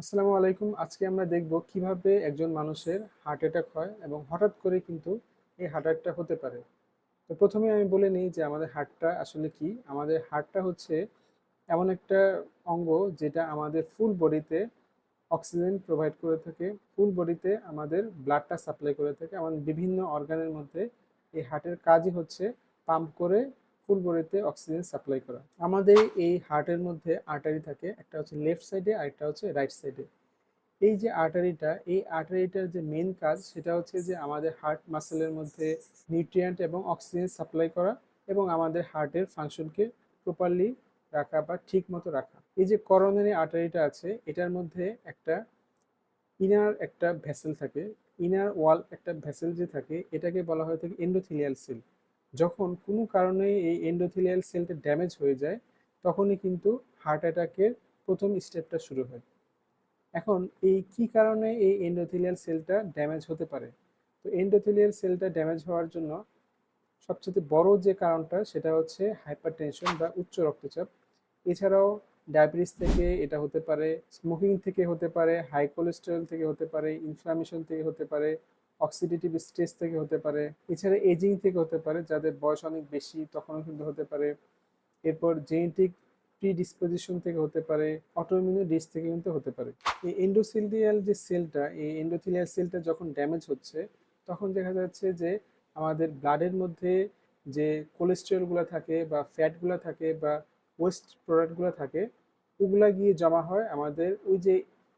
আসসালামু আলাইকুম। আজকে আমরা দেখব কীভাবে একজন মানুষের হার্ট অ্যাটাক হয় এবং হঠাৎ করে কিন্তু এই হার্ট অ্যাটাকটা হতে পারে। তো প্রথমে আমি বলে নিই যে আমাদের হার্টটা আসলে কি। আমাদের হার্টটা হচ্ছে এমন একটা অঙ্গ যেটা আমাদের ফুল বডিতে অক্সিজেন প্রোভাইড করে থাকে। ফুল বডিতে আমাদের ব্লাডটা সাপ্লাই করে থাকে। আমাদের বিভিন্ন অর্গানের মধ্যে এই হার্টের কাজই হচ্ছে পাম্প করে ফুল বডিতে অক্সিজেন সাপ্লাই করা। আমাদের এই হার্টের মধ্যে আর্টারি থাকে, একটা হচ্ছে লেফট সাইডে আর একটা হচ্ছে রাইট সাইডে এই যে আর্টারিটা এই আর্টারিটার যে মেন কাজ, সেটা হচ্ছে যে আমাদের হার্ট মাসেলের মধ্যে নিউট্রিয়েন্ট এবং অক্সিজেন সাপ্লাই করা এবং আমাদের হার্টের ফাংশনকে প্রপারলি রাখা বা ঠিক মতো রাখা। এই যে করোনারি আর্টারিটা আছে, এটার মধ্যে একটা ইনার একটা ভেসেল থাকে ইনার ওয়াল একটা ভেসেল যে থাকে, এটাকে বলা হয়ে থাকে এন্ডোথিলিয়াল সেল যখন কোনো কারণে এই এন্ডোথিলিয়াল সেলটা ড্যামেজ হয়ে যায়, তখনই কিন্তু হার্ট অ্যাটাকের প্রথম স্টেপটা শুরু হয়। এখন এই কি কারণে এই এন্ডোথিলিয়াল সেলটা ড্যামেজ হতে পারে? তো এন্ডোথিলিয়াল সেলটা ড্যামেজ হওয়ার জন্য সবচেয়ে বড় যে কারণটা, সেটা হচ্ছে হাইপারটেনশন বা উচ্চ রক্তচাপ। এছাড়াও ডায়াবেটিস থেকে এটা হতে পারে স্মোকিং থেকে হতে পারে হাই কোলেস্টেরল থেকে হতে পারে ইনফ্লামেশন থেকে হতে পারে অক্সিডেটিভ স্ট্রেস থেকে হতে পারে, এছাড়া এজিং থেকে হতে পারে, যাদের বয়স অনেক বেশি তখনও কিন্তু হতে পারে। এরপর জেনেটিক প্রিডিসপোজিশন থেকে হতে পারে অটোইমিউনি ডিস থেকে কিন্তু হতে পারে। এই এন্ডোথিলিয়াল যে সেলটা এই এন্ডোথিলিয়াল সেলটা যখন ড্যামেজ হচ্ছে, তখন দেখা যাচ্ছে যে আমাদের ব্লাডের মধ্যে যে কোলেস্টেরলগুলো থাকে বা ফ্যাটগুলো থাকে বা ওয়েস্ট প্রোডাক্টগুলো থাকে, ওগুলা গিয়ে জমা হয় আমাদের ওই যে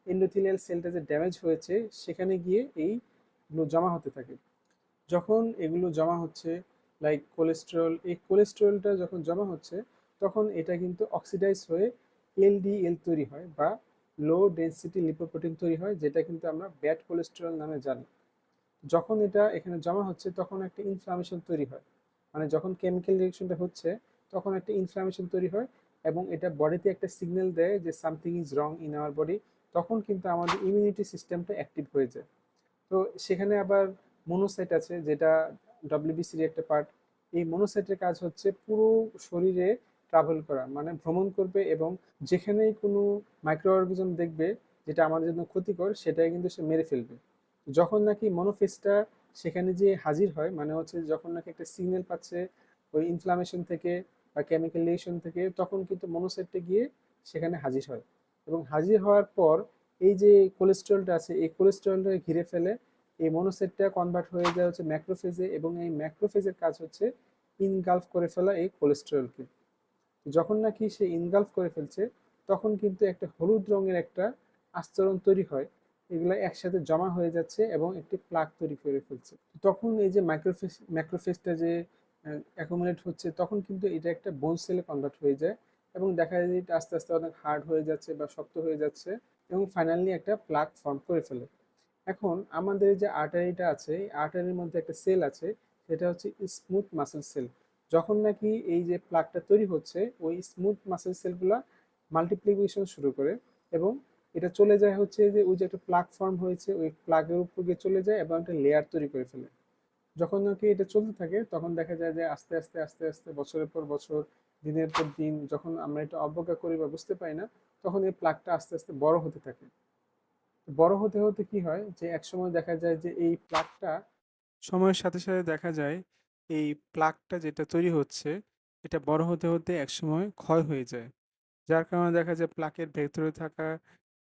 এন্ডোথিলিয়াল সেলটা যে ড্যামেজ হয়েছে, সেখানে গিয়ে এইগুলো জমা হতে থাকে। যখন এগুলো জমা হচ্ছে লাইক কোলেস্টেরল এই কোলেস্টেরলটা যখন জমা হচ্ছে, তখন এটা কিন্তু অক্সিডাইজ হয়ে এলডিএল তৈরি হয় বা লো ডেন্সিটি লিপোপ্রোটিন তৈরি হয়, যেটা কিন্তু আমরা ব্যাড কোলেস্টেরল নামে জানি। যখন এটা এখানে জমা হচ্ছে, তখন একটা ইনফ্লামেশন তৈরি হয়। মানে যখন কেমিক্যাল রিয়েকশনটা হচ্ছে, তখন একটা ইনফ্লামেশন তৈরি হয় এবং এটা বডিতে একটা সিগন্যাল দেয় যে something is wrong in our body তখন কিন্তু আমাদের ইমিউনিটি সিস্টেমটা অ্যাক্টিভ হয়ে যায়। তো সেখানে আবার মনোসাইট আছে, যেটা ডব্লিউবিসির একটা পার্ট এই মনোসাইটের কাজ হচ্ছে পুরো শরীরে ট্রাভেল করা মানে ভ্রমণ করবে এবং যেখানেই কোনো মাইক্রো অর্গানিজম দেখবে যেটা আমাদের জন্য ক্ষতিকর, সেটাই কিন্তু সে মেরে ফেলবে। যখন নাকি মনোফেসটা সেখানে যে হাজির হয় মানে হচ্ছে যখন নাকি একটা সিগন্যাল পাচ্ছে ওই ইনফ্লামেশন থেকে বা কেমিক্যাল থেকে, তখন কিন্তু মনোসাইটটা গিয়ে সেখানে হাজির হয়। এবং হাজির হওয়ার পর এই যে কোলেস্ট্রলটা আছে, এই কোলেস্ট্রলটাকে ঘিরে ফেলে এই মনোসেটটা কনভার্ট হয়ে যায় হচ্ছে ম্যাক্রোফেজে এবং এই ম্যাক্রোফেজের কাজ হচ্ছে ইনগালফ করে ফেলা এই কোলেস্ট্রলকে যখন নাকি সে ইনগালফ করে ফেলছে, তখন কিন্তু একটা হলুদ রঙের একটা আস্তরণ তৈরি হয়, এগুলো একসাথে জমা হয়ে যাচ্ছে এবং একটি প্লাক তৈরি করে ফেলছে। তখন এই যে মাইক্রোফেস ম্যাক্রোফেসটা যে অ্যাকুমুলেট হচ্ছে, তখন কিন্তু এটা একটা বোন সেলে কনভার্ট হয়ে যায় এবং দেখা যায় যে এটা আস্তে আস্তে অনেক হার্ড হয়ে যাচ্ছে বা শক্ত হয়ে যাচ্ছে। এবং ফাইনালি একটা প্লাক ফর্ম করে ফেলে। এখন আমাদের যে আর্টারিটা আছে, এই আর্টারির মধ্যে একটা সেল আছে, সেটা হচ্ছে স্মুথ মাসেল সেল যখন নাকি এই যে প্লাকটা তৈরি হচ্ছে, ওই স্মুথ মাসেল সেলগুলা মাল্টিপ্লিকেশন শুরু করে এবং এটা চলে যায় হচ্ছে যে ওই যে একটা প্লাক ফর্ম হয়েছে, ওই প্লাগের উপর গিয়ে চলে যায় এবং একটা লেয়ার তৈরি করে ফেলে। যখন নাকি এটা চলতে থাকে, তখন দেখা যায় যে আস্তে আস্তে আস্তে আস্তে বছরের পর বছর, দিনের পর দিন, যখন আমরা এটা অবজ্ঞা করি বা বুঝতে পারি না তখন এই প্লাগটা আস্তে আস্তে বড় হতে থাকে। বড় হতে হতে কি হয়? যে একসময় দেখা যায় যে এই প্লাগটা সময়ের সাথে সাথে দেখা যায় এই প্লাগটা যেটা তৈরি হচ্ছে, এটা বড় হতে হতে একসময় ক্ষয় হয়ে যায়। যার কারণে দেখা যায় প্লাকের ভেতরে থাকা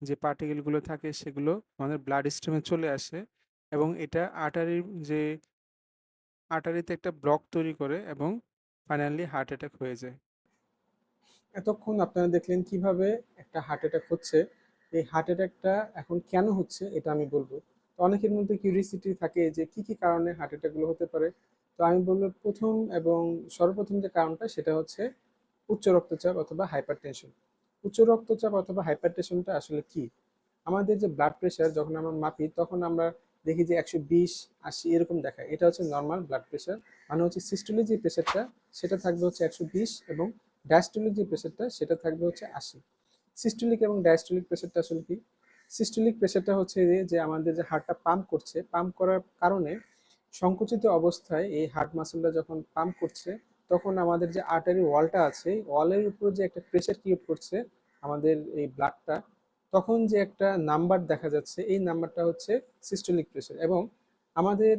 যে পার্টিকেলগুলো থাকে, সেগুলো আমাদের ব্লাড স্ট্রিমে চলে আসে এবং এটা আটারির যে আটারিতে একটা ব্লক তৈরি করে এবং ফাইনালি হার্ট অ্যাটাক হয়ে যায়। এতক্ষণ আপনারা দেখলেন কীভাবে একটা হার্ট অ্যাটাক হচ্ছে। এই হার্ট অ্যাটাকটা এখন কেন হচ্ছে এটা আমি বলব। তো অনেকের মধ্যে কিউরিসিটি থাকে যে কি কি কারণে হার্ট অ্যাটাকগুলো হতে পারে? তো আমি বলব প্রথম এবং সর্বপ্রথম যে কারণটা সেটা হচ্ছে উচ্চ রক্তচাপ অথবা হাইপার টেনশন উচ্চ রক্তচাপ অথবা হাইপার টেনশনটা আসলে কি? আমাদের যে ব্লাড প্রেশার যখন আমরা মাপি তখন আমরা দেখি যে একশো বিশ, আশি এরকম দেখায়। এটা হচ্ছে নর্মাল ব্লাড প্রেশার মানে হচ্ছে সিস্টোলিক যে প্রেশারটা সেটা থাকবে হচ্ছে একশো বিশ এবং ডায়াস্টোলিক যে প্রেশারটা সেটা থাকবে হচ্ছে আশি। সিস্টোলিক এবং ডায়াস্টোলিক প্রেশারটা আসলে কি? সিস্টোলিক প্রেশারটা হচ্ছে যে আমাদের যে হার্টটা পাম্প করছে, পাম্প করার কারণে সংকুচিত অবস্থায় এই হার্ট মাসেলটা যখন পাম্প করছে, তখন আমাদের যে আর্টারি ওয়ালটা আছে ওয়ালের উপর যে একটা প্রেশার ক্রিয়েট করছে আমাদের এই ব্লাডটা তখন যে একটা নাম্বার দেখা যাচ্ছে, এই নাম্বারটা হচ্ছে সিস্টোলিক প্রেশার এবং আমাদের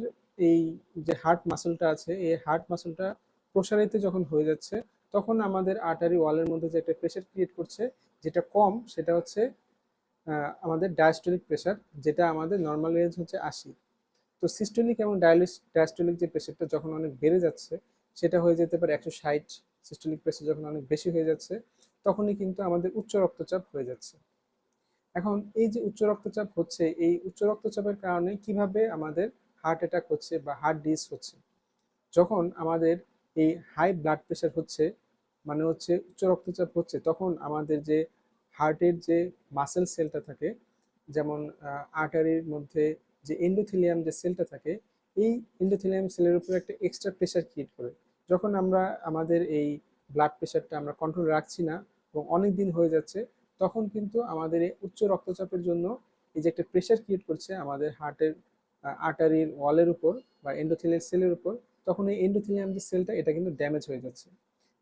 এই যে হার্ট মাসলটা আছে, এই হার্ট মাসলটা প্রসারিত যখন হয়ে যাচ্ছে তখন আমাদের আর্টারি ওয়ালের মধ্যে যে একটা প্রেশার ক্রিয়েট করছে, যেটা কম, সেটা হচ্ছে আমাদের ডায়াস্টোলিক প্রেশার যেটা আমাদের নর্মাল রেঞ্জ হচ্ছে আশি। তো সিস্টোলিক এবং ডায়ালিস ডায়াস্টোলিক যে প্রেশারটা যখন অনেক বেড়ে যাচ্ছে, সেটা হয়ে যেতে পারে একশো ষাট সিস্টোলিক প্রেশার যখন অনেক বেশি হয়ে যাচ্ছে, তখনই কিন্তু আমাদের উচ্চ রক্তচাপ হয়ে যাচ্ছে। এখন এই যে উচ্চ রক্তচাপ হচ্ছে, এই উচ্চ রক্তচাপের কারণে কীভাবে আমাদের হার্ট অ্যাটাক হচ্ছে বা হার্ট ডিস হচ্ছে? যখন আমাদের এই হাই ব্লাড প্রেশার হচ্ছে মানে হচ্ছে উচ্চ রক্তচাপ হচ্ছে, তখন আমাদের যে হার্টের যে মাসেল সেলটা থাকে, যেমন আর্টারির মধ্যে যে এন্ডোথিলিয়াম যে সেলটা থাকে, এই এন্ডোথিলিয়াম সেলের উপর একটা এক্সট্রা প্রেশার ক্রিয়েট করে। যখন আমরা আমাদের এই ব্লাড প্রেশারটা আমরা কন্ট্রোল রাখছি না এবং অনেক দিন হয়ে যাচ্ছে, তখন কিন্তু আমাদের এই উচ্চ রক্তচাপের জন্য এই যে একটা প্রেশার ক্রিয়েট করছে আমাদের হার্টের আর্টারির ওয়ালের উপর বা এন্ডোথিলিয়াম সেলের উপর, তখন এই এন্ডোথিলিয়াম যে সেলটা এটা কিন্তু ড্যামেজ হয়ে যাচ্ছে।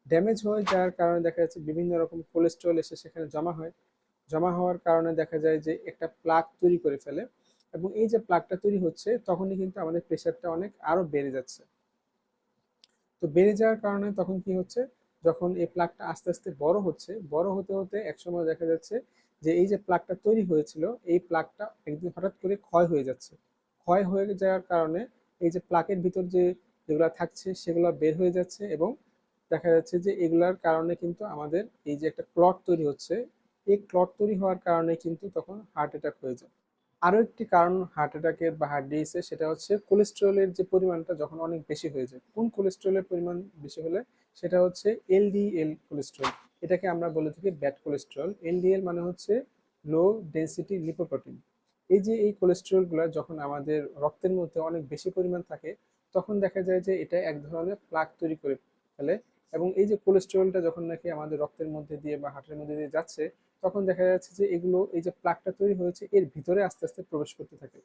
ড্যামেজ হয়ে যাওয়ার কারণে দেখা যাচ্ছে বিভিন্ন রকম কোলেস্ট্রল এসে সেখানে জমা হয়। জমা হওয়ার কারণে দেখা যায় যে একটা প্লাক তৈরি করে ফেলে এবং এই যে প্লাকটা তৈরি হচ্ছে, তখনই কিন্তু আমাদের প্রেশারটা অনেক আরও বেড়ে যাচ্ছে। তো বেড়ে যাওয়ার কারণে তখন কি হচ্ছে? যখন এই প্লাকটা আস্তে আস্তে বড় হচ্ছে, বড় হতে হতে একসময় দেখা যাচ্ছে যে এই যে প্লাকটা তৈরি হয়েছিল, এই প্লাকটা একদিন হঠাৎ করে ক্ষয় হয়ে যাচ্ছে। ক্ষয় হয়ে যাওয়ার কারণে এই যে প্লাকের ভিতর যে যেগুলো থাকছে, সেগুলো বের হয়ে যাচ্ছে এবং দেখা যাচ্ছে যে এগুলার কারণে কিন্তু আমাদের এই যে একটা ক্লট তৈরি হচ্ছে, এই ক্লট তৈরি হওয়ার কারণে কিন্তু তখন হার্ট অ্যাটাক হয়ে যায়। আরও একটি কারণ হার্ট অ্যাটাকের বা হার্ট ডিসের সেটা হচ্ছে কোলেস্টেরলের যে পরিমাণটা যখন অনেক বেশি হয়ে যায়। কোন কোলেস্টেরলের পরিমাণ বেশি হলে? সেটা হচ্ছে এলডিএল কোলেস্টেরল এটাকে আমরা বলে থাকি ব্যাড কোলেস্টেরল এলডিএল মানে হচ্ছে লো ডেন্সিটি লিপোপ্রোটিন এই যে এই কোলেস্টেরলগুলো যখন আমাদের রক্তের মধ্যে অনেক বেশি পরিমাণ থাকে, তখন দেখা যায় যে এটা এক ধরনের প্লাক তৈরি করে ফেলে। এবং এই যে কোলেস্টেরলটা যখন নাকি আমাদের রক্তের মধ্যে দিয়ে বা হার্টের মধ্যে দিয়ে যাচ্ছে, তখন দেখা যাচ্ছে যে এগুলো, এই যে প্লাকটা তৈরি হয়েছে, এর ভিতরে আস্তে আস্তে প্রবেশ করতে থাকে।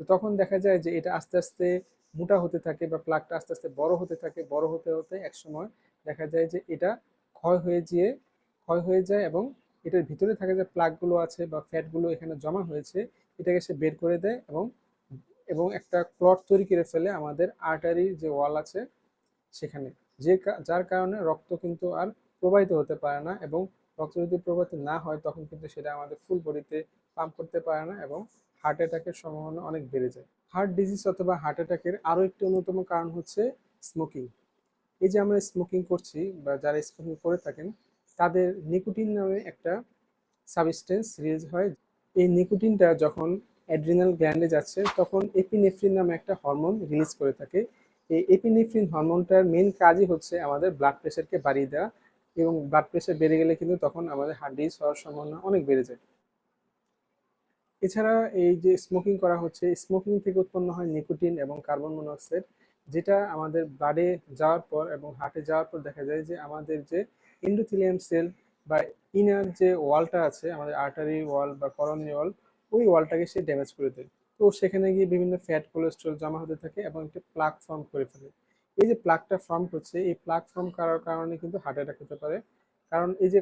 তো তখন দেখা যায় যে এটা আস্তে আস্তে মোটা হতে থাকে বা প্লাকটা আস্তে আস্তে বড় হতে থাকে, বড় হতে হতে একসময় দেখা যায় যে এটা ক্ষয় হয়ে গিয়ে ক্ষয় হয়ে যায় এবং এটার ভিতরে থাকা যে প্লাকগুলো আছে বা ফ্যাটগুলো এখানে জমা হয়েছে, এটাকে সে বের করে দেয় এবং এবং একটা ক্লট তৈরি করে ফেলে আমাদের আর্টারির যে ওয়াল আছে সেখানে। যে যার কারণে রক্ত কিন্তু আর প্রবাহিত হতে পারে না এবং রক্ত যদি প্রবাহিত না হয়, তখন কিন্তু সেটা আমাদের ফুল বডিতে পাম্প করতে পারে না এবং হার্ট অ্যাটাকের সম্ভাবনা অনেক বেড়ে যায়। হার্ট ডিজিজ অথবা হার্ট অ্যাটাকের আরও একটি অন্যতম কারণ হচ্ছে স্মোকিং এই যে আমরা স্মোকিং করছি বা যারা স্মোকিং করে থাকেন, তাদের নিকোটিন নামে একটা সাবস্টেন্স রিলিজ হয়। এই নিকোটিনটা যখন অ্যাড্রিনাল গ্ল্যান্ডে যাচ্ছে, তখন এপিনেফ্রিন নামে একটা হরমোন রিলিজ করে থাকে। এই এপিনেফ্রিন হরমোনটার মেন কাজই হচ্ছে আমাদের ব্লাড প্রেশারকে বাড়িয়ে দেওয়া এবং ব্লাড প্রেশার বেড়ে গেলে কিন্তু তখন আমাদের হার্ট ডিস হওয়ার সম্ভাবনা অনেক বেড়ে যায়। এছাড়া এই যে স্মোকিং করা হচ্ছে স্মোকিং থেকে উৎপন্ন হয় নিকোটিন এবং কার্বন মনোক্সাইড যেটা আমাদের ব্লাডে যাওয়ার পর এবং হার্টে যাওয়ার পর দেখা যায় যে আমাদের যে এন্ডোথিলিয়াম সেল বা ইনার যে ওয়ালটা আছে, আমাদের আর্টারি ওয়াল বা করনি ওয়াল ওই ওয়ালটাকে সে ড্যামেজ করে দেয়। তো সেখানে গিয়ে বিভিন্ন ফ্যাট কোলেস্ট্রল জমা হতে থাকে এবং একটি প্লাক ফর্ম করে ফেলে। এই যে প্লাকটা ফর্ম করছে, এই প্লাক ফর্ম করার কারণে কিন্তু হার্ট অ্যাটাক হতে পারে। কারণ এই যে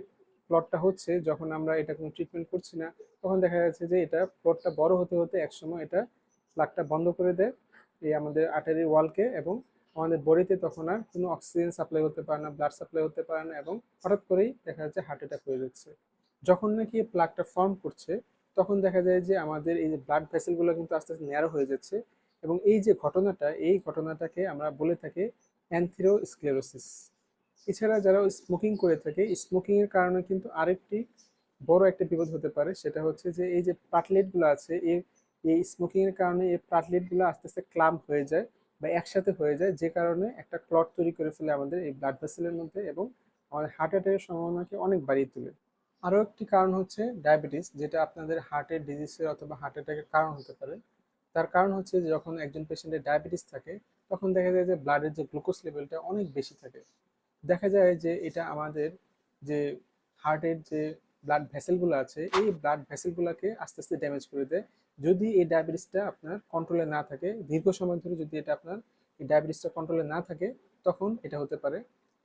প্লটটা হচ্ছে, যখন আমরা এটা কোনো ট্রিটমেন্ট করছি না, তখন দেখা যাচ্ছে যে এটা প্লটটা বড় হতে হতে একসময় এটা প্লাকটা বন্ধ করে দেয় এই আমাদের আর্টারি ওয়ালকে এবং আমাদের বডিতে তখন আর কোনো অক্সিজেন সাপ্লাই হতে পারে না ব্লাড সাপ্লাই হতে পারে না এবং হঠাৎ করেই দেখা যাচ্ছে হার্ট অ্যাটাক হয়ে যাচ্ছে। যখন নাকি প্লাকটা ফর্ম করছে তখন দেখা যায় যে আমাদের এই যে ব্লাড ভেসেলগুলো কিন্তু আস্তে আস্তে ন্যারো হয়ে যাচ্ছে এবং এই যে ঘটনাটা, এই ঘটনাটাকে আমরা বলে থাকি অ্যানথিরোস্ক্লেরোসিস। এছাড়া যারা স্মোকিং করে থাকে স্মোকিং এর কারণে কিন্তু আরেকটি বড় একটা বিপদ হতে পারে, সেটা হচ্ছে যে এই যে প্লাটলেটগুলো আছে এই এই স্মোকিং এর কারণে এই প্লাটলেটগুলো আস্তে আস্তে ক্লাম্প হয়ে যায় বা একসাথে হয়ে যায়, যে কারণে একটা ক্লট তৈরি করে ফেলে আমাদের এই ব্লাড ভেসেলের মধ্যে এবং আমাদের হার্ট অ্যাটাকের সম্ভাবনাকে অনেক বাড়িয়ে তোলে। আরও একটি কারণ হচ্ছে ডায়াবেটিস, যেটা আপনাদের হার্টের ডিজিজের অথবা হার্ট অ্যাটাকের কারণ হতে পারে। তার কারণ হচ্ছে যখন একজন পেশেন্টের ডায়াবেটিস থাকে, তখন দেখা যায় যে ব্লাডের যে গ্লুকোজ লেভেলটা অনেক বেশি থাকে। দেখা যায় যে এটা আমাদের যে হার্টের যে ব্লাড ভেসেলগুলো আছে, এই ব্লাড ভেসেলগুলোকে আস্তে আস্তে ড্যামেজ করে দেয়। যদি এই ডায়াবেটিসটা আপনার কন্ট্রোলে না থাকে, দীর্ঘ সময় ধরে যদি এটা আপনার এই ডায়াবেটিসটা কন্ট্রোলে না থাকে, তখন এটা হতে পারে।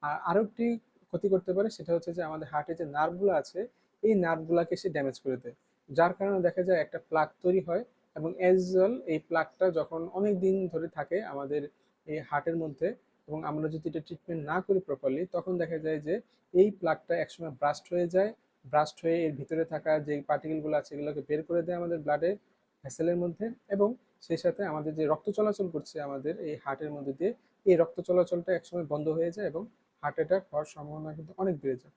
আর আরও একটি ক্ষতি করতে পারে, সেটা হচ্ছে যে আমাদের হার্টের যে নার্ভগুলো আছে, এই নার্ভগুলোকে সে ড্যামেজ করে দেয়। যার কারণে দেখা যায় একটা প্লাক তৈরি হয় এবং অ্যাজ ওয়েল এই প্লাকটা যখন অনেক দিন ধরে থাকে আমাদের এই হার্টের মধ্যে এবং আমরা যদি এটা ট্রিটমেন্ট না করি প্রপারলি তখন দেখা যায় যে এই প্লাকটা একসময় ব্রাস্ট হয়ে যায়। ব্রাস্ট হয়ে এর ভিতরে থাকা যে পার্টিকেলগুলো আছে, এগুলোকে বের করে দেয় আমাদের ব্লাডের ভ্যাসেলের মধ্যে এবং সেই সাথে আমাদের যে রক্ত চলাচল করছে আমাদের এই হার্টের মধ্যে দিয়ে, এই রক্ত চলাচলটা একসময় বন্ধ হয়ে যায় এবং হার্ট অ্যাটাক হওয়ার সম্ভাবনা কিন্তু অনেক বেড়ে যায়।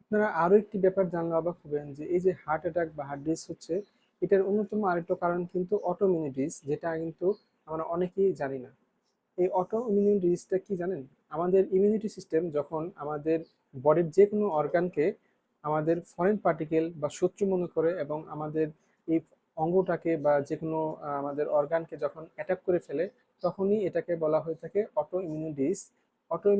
আপনারা আরও একটি ব্যাপার জানলে অবাক হবেন যে এই যে হার্ট অ্যাটাক বা হার্ট ডিস হচ্ছে, এটার অন্যতম আরেকটা কারণ কিন্তু অটোমিউনিটিস যেটা কিন্তু আমরা অনেকেই জানি না। এই অটো ইমিউন ডিজিজটা কি জানেন? আমাদের ইমিউনিটি সিস্টেম যখন আমাদের বডির যে কোনো অর্গানকে আমাদের ফরেন পার্টিকেল বা শত্রু মনে করে এবং আমাদের এই অঙ্গটাকে বা যে কোনো আমাদের অর্গানকে যখন অ্যাটাক করে ফেলে, তখনই এটাকে বলা হয়ে থাকে অটো ইমিউনি ডিস অটো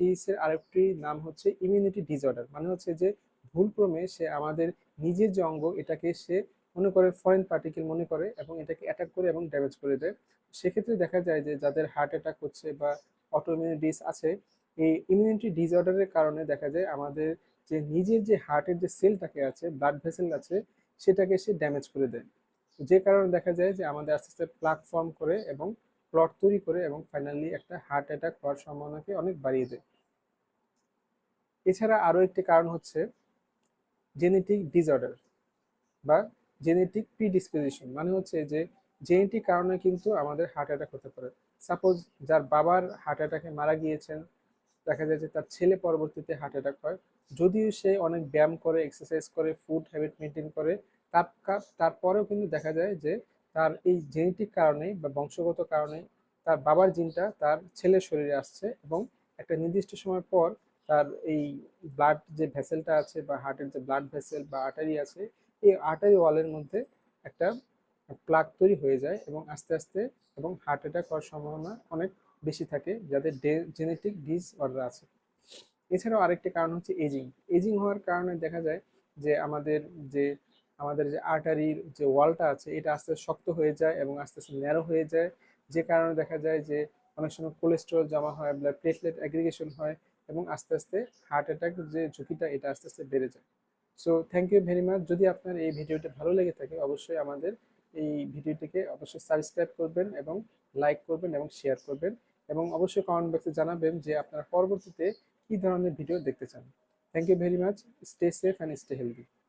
ডিসের আরেকটি নাম হচ্ছে ইমিউনিটি ডিসঅর্ডার মানে হচ্ছে যে ভুলক্রমে সে আমাদের নিজের যে অঙ্গ, এটাকে সে মনে করে ফরেন পার্টিকেল মনে করে এবং এটাকে অ্যাটাক করে এবং ড্যামেজ করে দেয়। সেক্ষেত্রে দেখা যায় যে যাদের হার্ট অ্যাটাক হচ্ছে বা অটোইমিউন ডিস আছে, এই ইমিউনিটি ডিসঅর্ডারের কারণে দেখা যায় আমাদের যে নিজের যে হার্টের যে সেলটাকে আছে ব্লাড ভেসেল আছে, সেটাকে সে ড্যামেজ করে দেয়। যে কারণে দেখা যায় যে আমাদের আস্তে আস্তে প্লাক ফর্ম করে এবং ক্লট তৈরি করে এবং ফাইনালি একটা হার্ট অ্যাটাক হওয়ার সম্ভাবনাকে অনেক বাড়িয়ে দেয়। এছাড়া আরও একটি কারণ হচ্ছে জেনেটিক ডিসঅর্ডার বা জেনেটিক প্রিডিসপোজিশন মানে হচ্ছে যে জেনেটিক কারণে কিন্তু আমাদের হার্ট অ্যাটাক হতে পারে। সাপোজ যার বাবার হার্ট অ্যাটাকে মারা গিয়েছেন, দেখা যায় যে তার ছেলে পরবর্তীতে হার্ট অ্যাটাক হয়, যদিও সে অনেক ব্যায়াম করে এক্সারসাইজ করে ফুড হ্যাবিট মেনটেন করে তার তারপরেও কিন্তু দেখা যায় যে তার এই জেনেটিক কারণে বা বংশগত কারণে তার বাবার জিনটা তার ছেলের শরীরে আসছে এবং একটা নির্দিষ্ট সময় পর তার এই ব্লাড যে ভেসেলটা আছে বা হার্টের যে ব্লাড ভেসেল বা আর্টারি আছে, এই আর্টারি ওয়ালের মধ্যে একটা প্লাক তৈরি হয়ে যায় এবং আস্তে আস্তে এবং হার্ট অ্যাটাক হওয়ার সম্ভাবনা অনেক বেশি থাকে যাদের জেনেটিক ডিসঅর্ডার আছে। এছাড়াও আরেকটি কারণ হচ্ছে এজিং এজিং হওয়ার কারণে দেখা যায় যে আমাদের যে আমাদের যে আর্টারির যে ওয়ালটা আছে, এটা আস্তে আস্তে শক্ত হয়ে যায় এবং আস্তে আস্তে ন্যারো হয়ে যায়। যে কারণে দেখা যায় যে অনেক সময় কোলেস্টেরল জমা হয় ব্লাড প্লেটলেট অ্যাগ্রিগেশন হয় এবং আস্তে আস্তে হার্ট অ্যাটাক যে ঝুঁকিটা, এটা আস্তে আস্তে বেড়ে যায়। So thank you very much যদি আপনার এই ভিডিওটা ভালো লেগে থাকে, অবশ্যই আমাদের এই ভিডিওটিকে অবশ্যই সাবস্ক্রাইব করবেন এবং লাইক করবেন এবং শেয়ার করবেন এবং অবশ্যই কমেন্ট বক্সে জানাবেন যে আপনারা পরবর্তীতে কী ধরনের ভিডিও দেখতে চান। Thank you very much stay safe and stay healthy